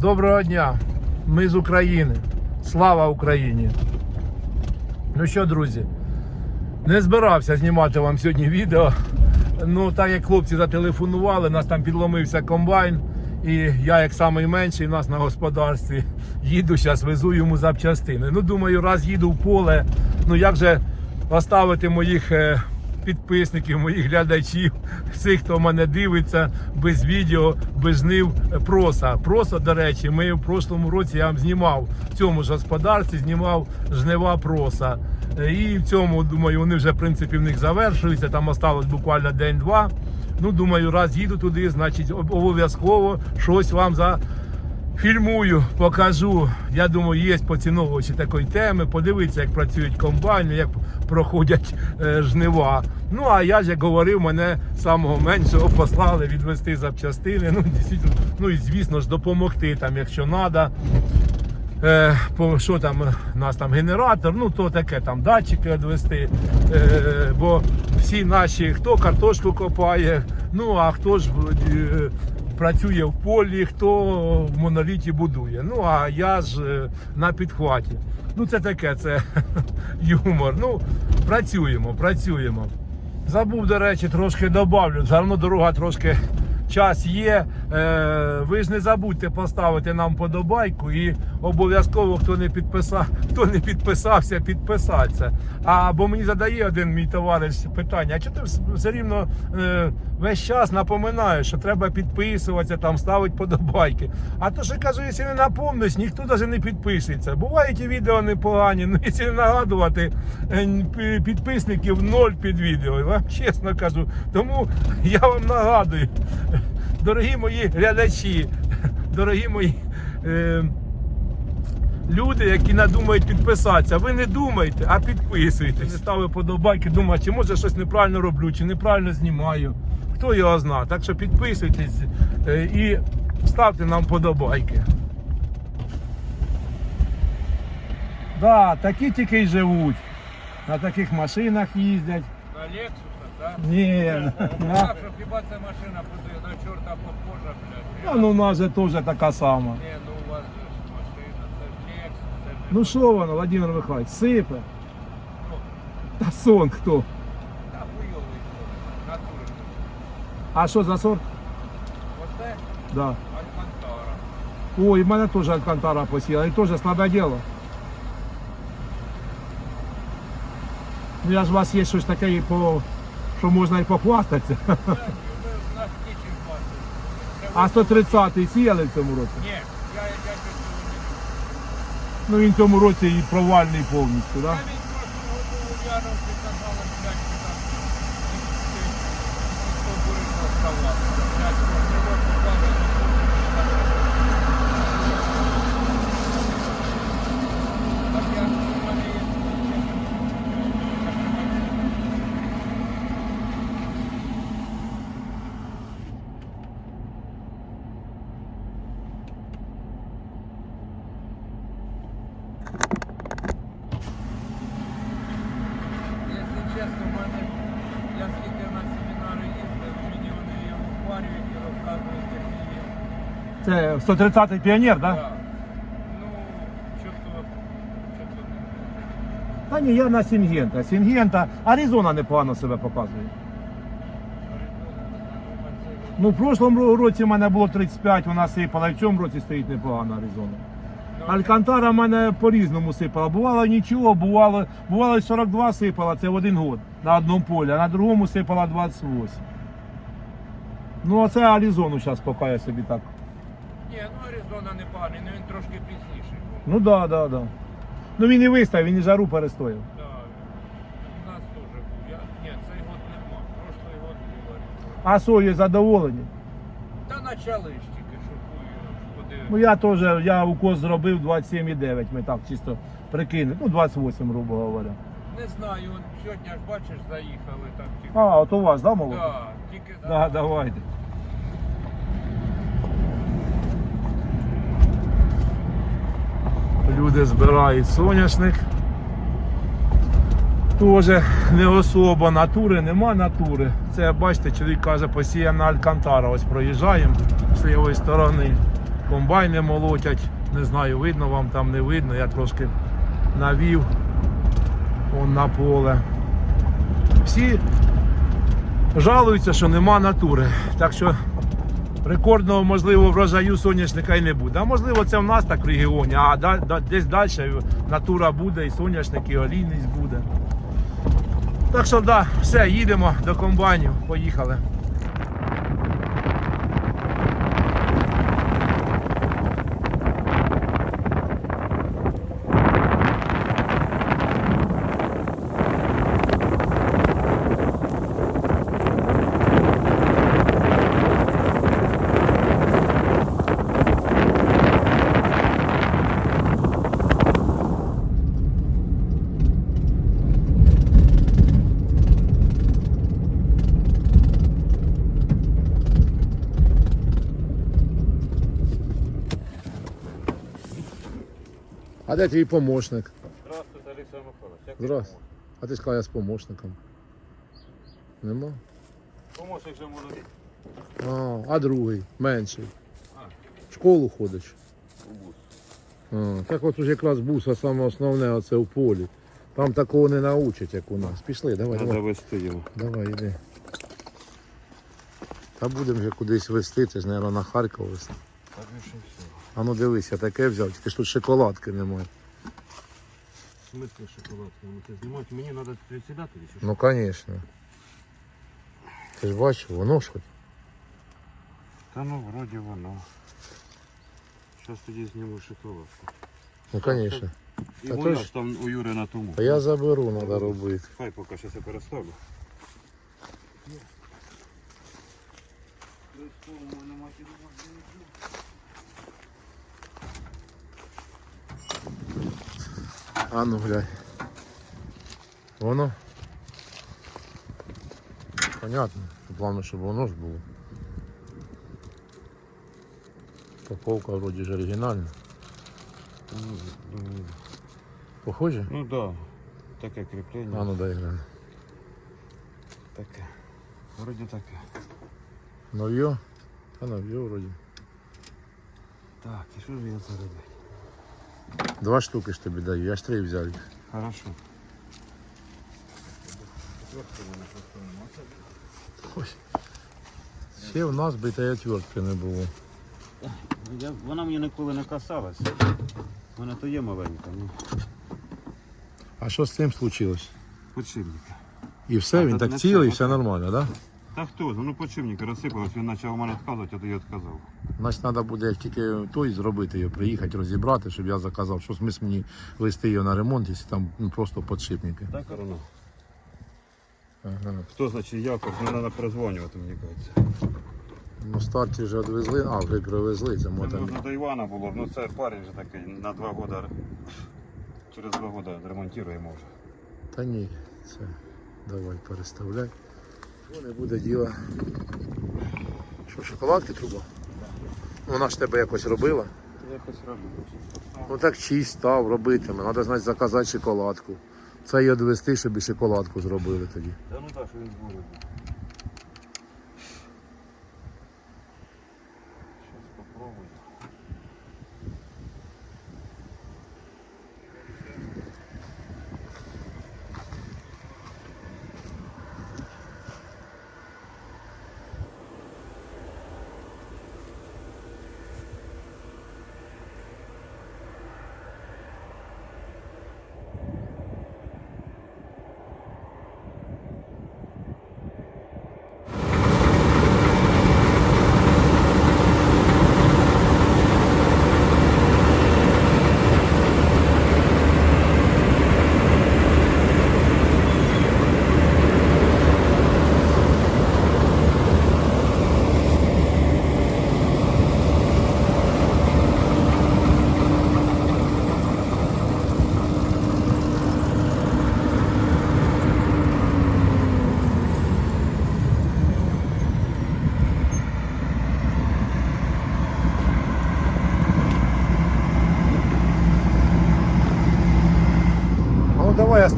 Доброго дня! Ми з України. Слава Україні! Ну що, друзі, не збирався знімати вам сьогодні відео. Ну, так як хлопці зателефонували, нас там підломився комбайн. І я, як найменший у нас на господарстві, їду зараз, везу йому запчастини. Ну, думаю, раз їду в поле, ну як же оставити моїх е, підписників, моїх глядачів, всіх, хто мене дивиться без відео, без жнив е, проса. Проса, до речі, ми в прошлому році я вам знімав в цьому ж господарстві, знімав жнива проса. Е, І в цьому, думаю, вони вже в принципі в них завершуються. Там осталось буквально день-два. Ну, думаю, раз їду туди, значить обов'язково щось вам за. Фільмую, покажу. Я думаю, є поціновувачі такої теми. Подивіться, як працюють комбайни, як проходять е, жнива. Ну а я ж як говорив, мене самого меншого послали відвести запчастини. Ну, дійсно, ну і звісно ж допомогти там, якщо треба. Е, по що там е, у нас там генератор, ну то таке там датчики відвести. Е, бо всі наші, хто картошку копає, ну а хто ж е, працює в полі, хто в моноліті будує. Ну а я ж е, на підхваті. Ну це таке, це юмор. Ну, працюємо, працюємо. Забув, до речі, трошки. Все одно дорога трошки час є. Е, ви ж не забудьте поставити нам подобайку і обов'язково, хто не підписав, хто не підписався, підписатися. А бо мені задає один мій товариш питання: а чого ти все рівно е, весь час напоминаєш, що треба підписуватися, там ставити подобайки. А то що кажу, якщо не напомниш, ніхто навіть не підписується. Бувають і відео непогані, ну якщо не нагадувати, е, підписників ноль під відео. Я Вам чесно кажу. Тому я вам нагадую, дорогі мої глядачі, дорогі мої. Е, Люди, які надумають підписатися, ви не думайте, а підписуйтесь. Не ставив подобайки, думаю, чи може щось неправильно роблю, чи неправильно знімаю. Хто його знає. Так що підписуйтесь е, і ставте нам подобайки. Да, такі тільки й живуть. На таких машинах їздять. На Лексусах, да? Ні, Ну, на, Так, що хіба ця машина буде на чорта похожа, блядь? а, ну у нас же теж така сама. Ні, ну у вас же ж машина, це ж Лексус, це ж... Ну що воно, Владимир Михайлович, сипе. Та сон хто? Та хуйовий сон, натури. А що за сорт? Оце Да. Алькантара. Ой, в мене теж Алькантара посіла, і теж слабе діло. Ну я ж у вас є щось таке, і по, що можна і похвастатися. Так. А 130 сіяли в цьому році. Ні, я, я Ну він в цьому році і провальний повністю, Я 130-й піонер, так? Да? Та ні, я на Сінгента. Сінгента, Аризона непогано себе показує. Ну, в прошлому році в мене було 35, вона сипала, і в цьому році стоїть непогана Аризона. Алькантара в мене по-різному сипала. Бувало нічого, бувало бувало 42 сипала, це в один год на одному полі, а на другому сипала 28. Ну, а це Аризону зараз поки я собі так ні, ну Аризона не поганий, ну він трошки пізніший був. Ну так, да, так, да, да. Ну він і виставив, він і жару перестояв. Да. У нас теж був. Я... Ні, цей год нема. Прошлий год був Аризона. А сою задоволені. Та почали ж тільки, що хуй. Ну я теж, я укос зробив 27,9, ми так чисто прикинули. Ну 28, грубо говоря. Не знаю, сьогодні ж бачиш, заїхали так тільки. А, от у вас, да, молоко? Да, тільки Да, давайте. Люди збирають соняшник. Теж не особо натури, нема натури. Це бачите, чоловік каже, посіяна Алькантара. Ось проїжджаємо з лівої сторони. комбайни молотять. Не знаю, видно вам там не видно. Я трошки навів он на поле. Всі жалуються, що нема натури. Так що рекордного, можливо, врожаю соняшника і не буде. А можливо, це в нас так в регіоні, а да- да- десь далі натура буде, і соняшник, і олійність буде. Так що, да, все, їдемо до комбайнів. Поїхали. Де твій помощник? Здравствуйте, Олексій Михайлович. Як Здравствуй. А ти сказав, я з помощником. Нема? Помощник вже молодий. А, а другий, менший. В школу ходиш. У бус. А, так от уже якраз буса саме основне оце в полі. Там такого не научать, як у нас. Пішли, давай, Треба давай. вести його. Давай, іди. Та будемо вже кудись вести, це ж, мабуть, на Харків вести. Так більше все. А ну дивись, я таке взяв, тільки ж тут шоколадки немає. В смысле шоколадки? Ну, ти знімати, мені треба присідати чи що? Ну, звісно. Ти ж бачиш, воно ж хоч. Та ну, вроді воно. Зараз тоді зніму шоколадку. Ну, звісно. І Та то ж- ж там у Юри на тому. Та я заберу, треба робити. Хай поки зараз я переставлю. А ну глянь. Воно. Понятно. Главное, щоб воно ж було. Упаковка вроді ж оригінальна. Похоже? Ну так. Да. Таке кріплення. А ну дай глянь. Таке. Вроді таке. Нов'є? Та нов'є вроді. Так, і що ж я це робити? Два штуки ж тобі даю, я ж три взяв. Хорошо. Ось. Ще в нас битої отвертки не було. Я, вона мені ніколи не касалася. У мене то є маленька, ну. А що з цим случилось? Подшипники. І все, А, він тут так цілий, це, все нормально, так? Да? Та хто? Ну подшипники розсипались, він почав у мене відказувати, а то я відказав. Значить, треба буде як тільки той зробити його, приїхати, розібрати, щоб я заказав, що смисл мені вести його на ремонт, якщо там ну, просто подшипники. Так воно. Ага. Хто значить якось, не треба перезвонювати, мені кажеться. Ну, старті вже відвезли, а вже привезли, це Це мотор. можна до Івана було, ну це парень вже такий на два роки. Через два роки ремонтуємо вже. Та ні, це давай переставляй. Що не буде діла. Що, шоколадки труба? Вона ж тебе якось робила. Якось робила. Ну так чийсь став, робитиме. Треба, значить, заказати шоколадку. Це її довести, щоб і шоколадку зробили тоді. Та ну так, що він буде. Зараз попробую.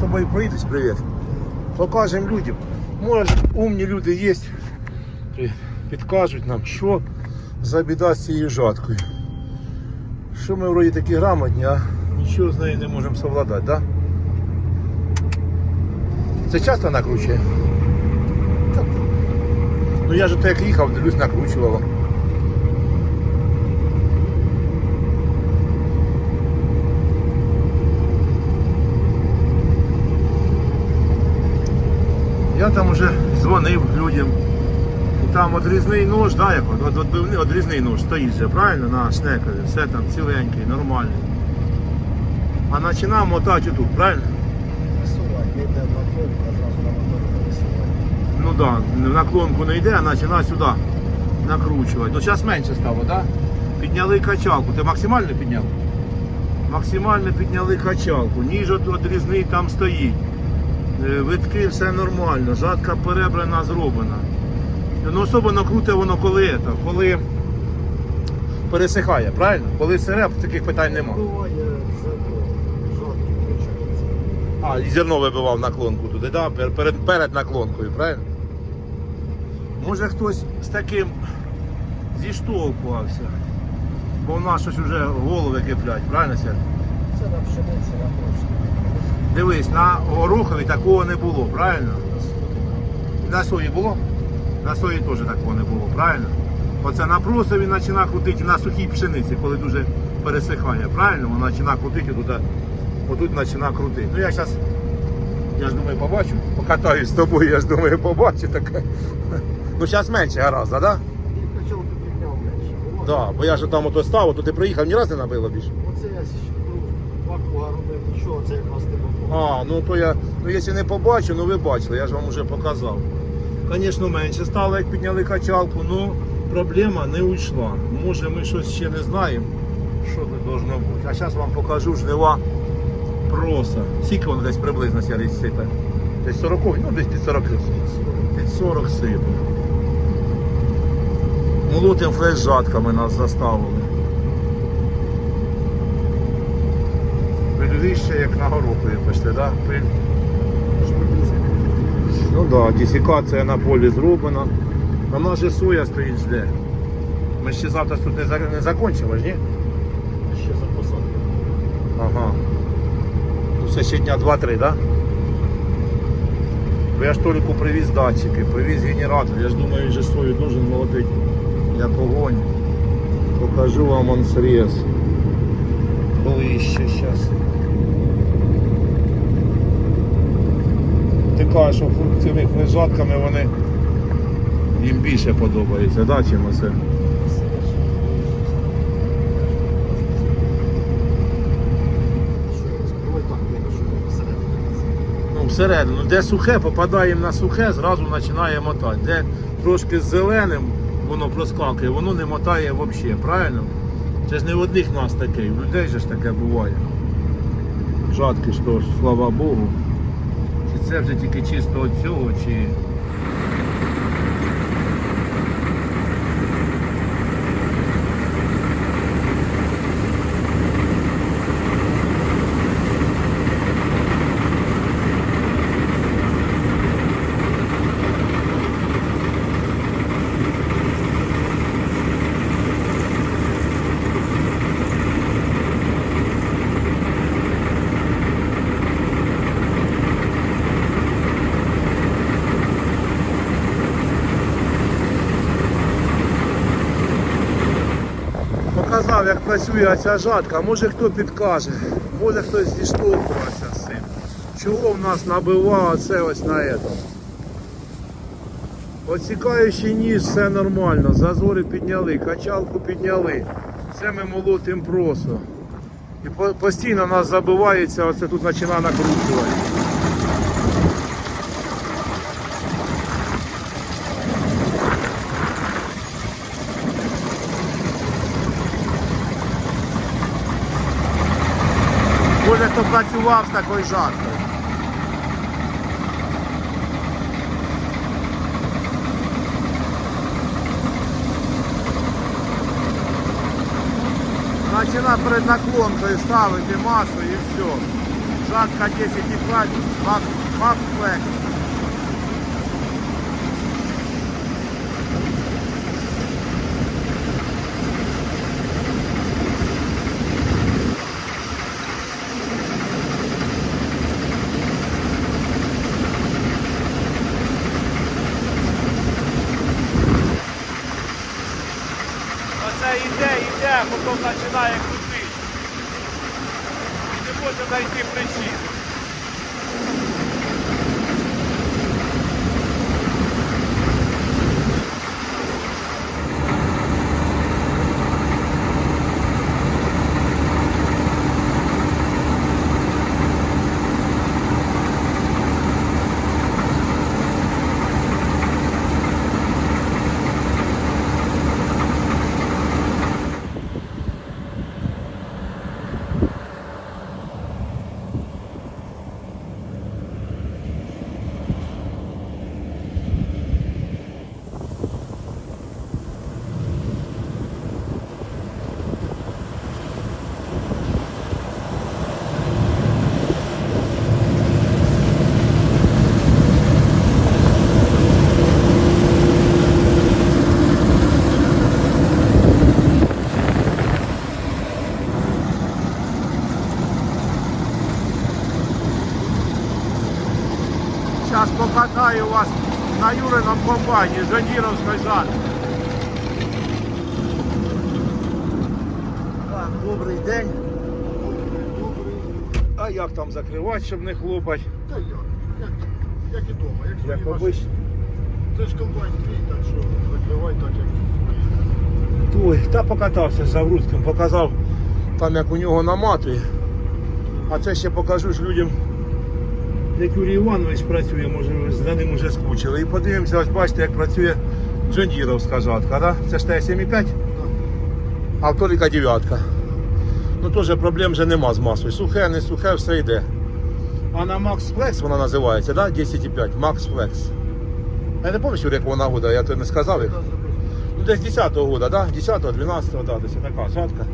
А тобою проїдусь, привіт. Покажемо людям. Може, умні люди є, підкажуть нам, що за біда з цією жаткою. Що ми вроді такі грамотні, а нічого з нею не можемо совладати, так? Да? Це часто накручує? Ну я ж то як їхав, дивлюсь, накручувало. Я там уже дзвонив людям. Там одрізний нож, да, як от, от, одрізний нож стоїть же, правильно, на шнекові, все там ціленький, нормальний. А починав мотати тут, правильно? Висувати, не йде на пол, а зразу на моторі висувати. Ну так, да, в наклонку не йде, а починає сюди накручувати. Ну зараз менше стало, так? Да? Підняли качалку. Ти максимально підняв? Максимально підняли качалку. Ніж от- одрізний там стоїть. Е, Витки все нормально, жатка перебрана, зроблена. Ну особливо круте воно коли, це, коли пересихає, правильно? Коли сире, таких питань нема. Буває зерно, включаються. А, і зерно вибивав наклонку туди, да? перед, перед наклонкою, правильно? Може хтось з таким зіштовхувався, бо в нас щось вже голови киплять, правильно Сергій? Це на пшениці, на прошки. Дивись, на горохові такого не було, правильно? На сої було? На сої теж такого не було, правильно? Оце на просові починає крутити на сухій пшениці, коли дуже пересихає, правильно? Вона починає крутити отут, отут починає крутити. Ну я зараз, я ж думаю, побачу, покатаюсь з тобою, я ж думаю, побачу таке. Ну зараз менше гаразд, так? Да? Да, бо я ж там ото став, то ти приїхав, ні разу не набило більше. Оце я робив нічого, це якраз не. А, ну то я, ну якщо не побачу, ну ви бачили, я ж вам вже показав. Звісно, менше стало, як підняли качалку, ну проблема не уйшла. Може ми щось ще не знаємо, що тут должно бути. А зараз вам покажу жнива проса. Скільки воно десь приблизно сярий сипе? Десь 40, ну десь під 40. Під 40 сипе. Молотим флеш-жатками нас заставили. Пильвище, як на гороху, пішли, да? Пиль. Ну так, да, десикація на полі зроблена. А в нас же соя стоїть жде. Ми ще завтра тут не, за- не закончимо ж, ні? Ще за посадку. Ага. Ну все ще дня 2-3, так? Да? Бо я ж Толіку привіз датчики, привіз генератор. Я ж думаю, він же сою дуже молотить, як огонь. Покажу вам он срез. Ближче зараз. Ти що цими лежатками вони їм більше подобається, да, чим оце. Ну, всередину. Де сухе, попадаємо на сухе, зразу починає мотати. Де трошки з зеленим воно проскакує, воно не мотає взагалі, правильно? Це ж не в одних нас таке, в людей же ж таке буває. Жатки ж то ж, слава Богу. Це вже тільки чисто от цього, чи. Показав, як працює ця жатка, може хто підкаже, може хтось зіштовхувався з цим. Чого в нас набиває це ось на этом. Оцікаючий ніж, все нормально, зазори підняли, качалку підняли. Це ми молотим просто. І по- постійно нас забивається, оце тут починає накручувати. Хто працював з такою жаткою. Почина перед наклонкою ставити масу і все. Жатка 10,5, Max, Max Flex. Іде, йде, потім починає крутити. І не може знайти причину. Юрином комбайні Жадіровської жатки. Так, добрий день. А як там закривати, щоб не хлопати? Та як? Як, як і дома, як свої Як обично. Це ж комбайн твій, так що закривай так, як свої. Ой, та покатався з Завруцьким, показав там, як у нього наматує. А це ще покажу ж людям, як Юрій Іванович працює, може ви за ним вже скучили. І подивимося, ось бачите, як працює Джондіровська жатка, да? Це ж Т-7,5, а в Толіка дев'ятка. Ну теж проблем вже нема з масою. Сухе, не сухе, все йде. А на Max Flex вона називається, да? 10,5, Max Flex. Я не пам'ятаю, як вона года, я то не сказав. їх. Ну, десь 10-го года, да? 10-го, 12-го, да, десь така шатка.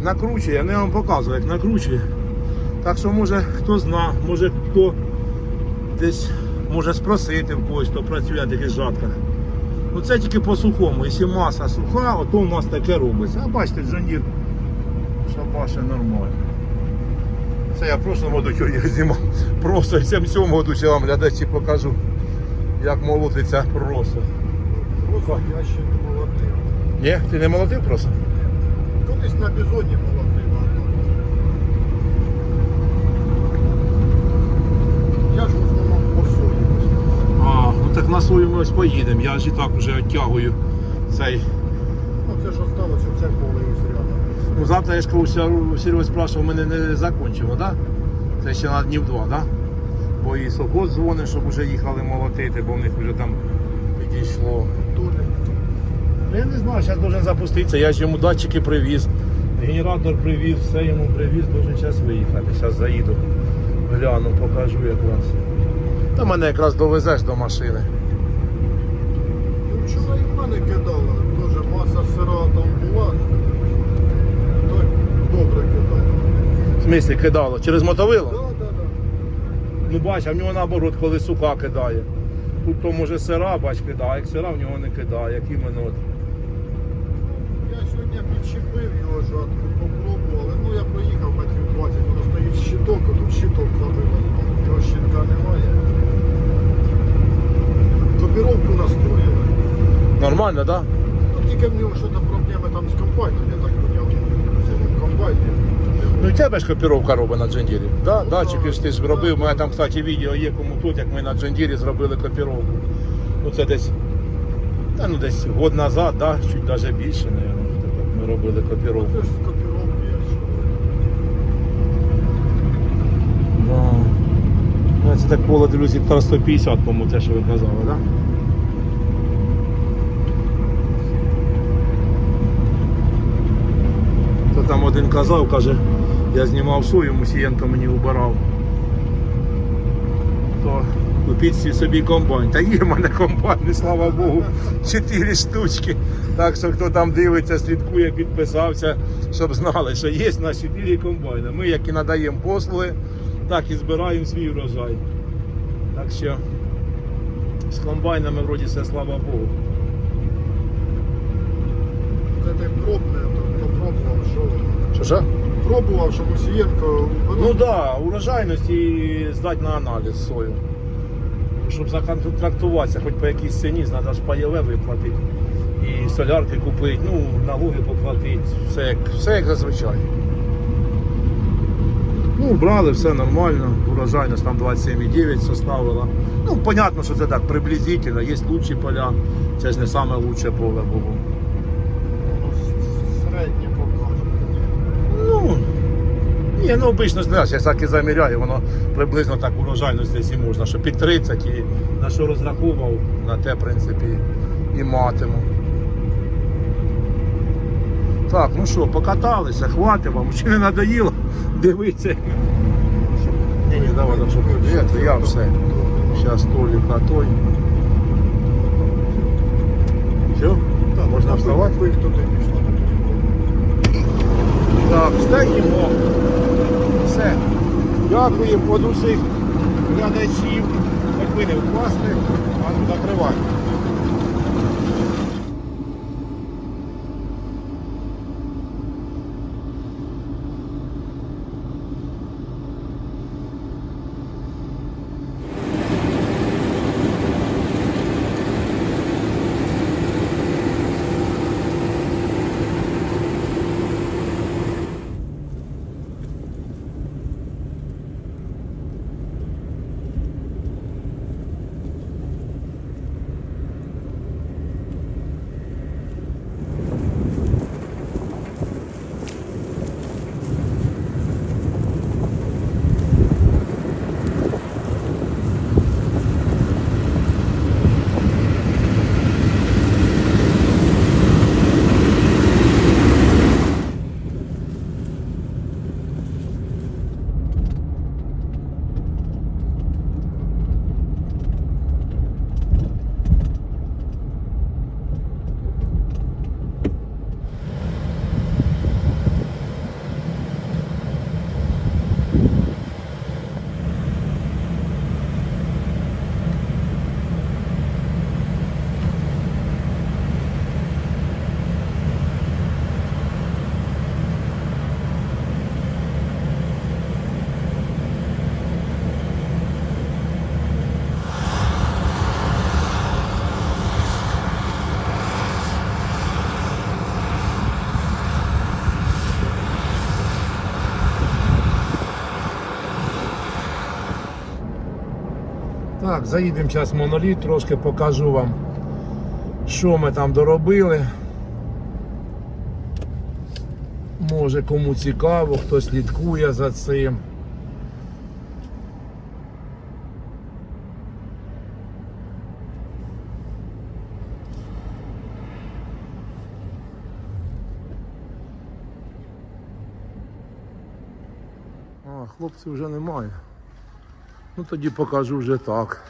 Накручує, я не вам показую, як накручує. Так що може хто зна, може хто десь може спросити в когось, хто працює на таких жатках. Ну це тільки по сухому. Якщо маса суха, то у нас таке робиться. А бачите, Джандір шабаше нормально. Це я в прошлому году я знімав. Просто в 77 году ще вам глядачі покажу, як молотиться просто. Просто я ще не молодий. Ні, ти не молотив просто? Колись на бізоні молодий. Я ж в основному по сої. А, ну так на свою ми ось поїдемо. Я ж і так вже оттягую цей. Ну це ж осталось оце поле ось рядом. Ну завтра я ж кажу, Сер- Серега спрашивав, мене не закінчимо, да? Це ще на днів два, да? Бо і совхоз дзвонить, щоб вже їхали молотити, бо в них вже там підійшло. Я не знаю, зараз должен запуститися. Я ж йому датчики привіз. Генератор привіз, все йому привіз, должен зараз виїхати. Зараз заїду, гляну, покажу якраз. Та мене якраз довезеш до машини. Ну, Вчора і в мене кидали, теж маса сира там була. Так добре кидали. В смислі кидало? Через мотовило? Так, так, так. Ну бач, а в нього наоборот, коли сука кидає. Тут то може сира, бач, кидає, а як сира в нього не кидає, як іменно от. Я сьогодні підчепив його жатку, попробували. Ну я проїхав метрів 20, воно стоїть щиток, а тут щиток забило. Його щитка немає. Копіровку настроїли. Нормально, так? Да? Ну тільки в нього щось проблеми там з комбайном, я так поняв. В цьому. Ну і тебе ж копіровка робить на джендірі. Да? Ну, Датчики да. ж ти ж робив. У мене там, кстати, відео є кому тут, як ми на джендірі зробили копіровку. Ну це десь, та, ну, десь год назад, да? чуть навіть більше, мабуть, ми робили копіровку. Це ж з копіровки, я ж. Да. Ну, Це так поле гектар 150, по-моєму, те, що ви казали, так? Да? То там один казав, каже, я знімав сою, Мусієнко мені убирав. То купіть собі комбайн. Та є в мене комбайни, слава Богу, 4 штучки. Так що хто там дивиться, слідкує, підписався, щоб знали, що є нас 4 комбайни. Ми як і надаємо послуги, так і збираємо свій врожай. Так що з комбайнами вроді все слава Богу. Це ти пробне, що. Що що? Пробував, що Мусієнко. Ну так, да, урожайність і здати на аналіз сою. Щоб законтрактуватися, хоч по якійсь ціні, треба ж пайове виплатити. і солярки купити, ну, налоги поплатити, все як, все як зазвичай. Ну, брали, все нормально, урожайність там 27,9 составила. Ну, понятно, що це так приблизительно, є лучші поля, це ж не саме лучше поле було. Ну, середні показує. Ну, ні, ну обично знаєш, я так і заміряю, воно приблизно так урожайність десь і можна, що під 30 і на що розраховував, на те, в принципі, і матиму. Так, ну що, покаталися, хватить вам, чи не надоїло? Дивіться. Ні, ні, давай, щоб подивити, я все. Зараз Толік на той. Все? Так, Можна вставати? Так, встаємо. Все. Дякуємо від усіх глядачів. Як ви не вкласти, а ну Так, заїдемо зараз в моноліт, трошки покажу вам, що ми там доробили. Може кому цікаво, хто слідкує за цим. Хлопців вже немає. Ну тоді покажу вже так.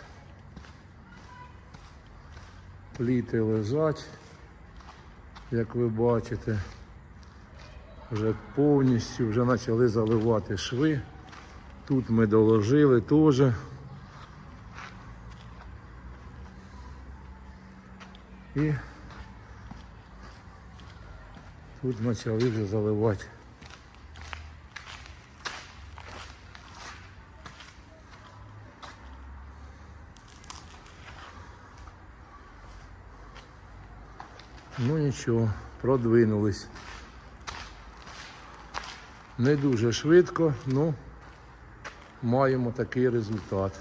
Пліти лежать, як ви бачите. Вже повністю вже почали заливати шви. Тут ми доложили теж. І тут почали вже заливати. Ну нічого, продвинулись. Не дуже швидко, ну маємо такий результат.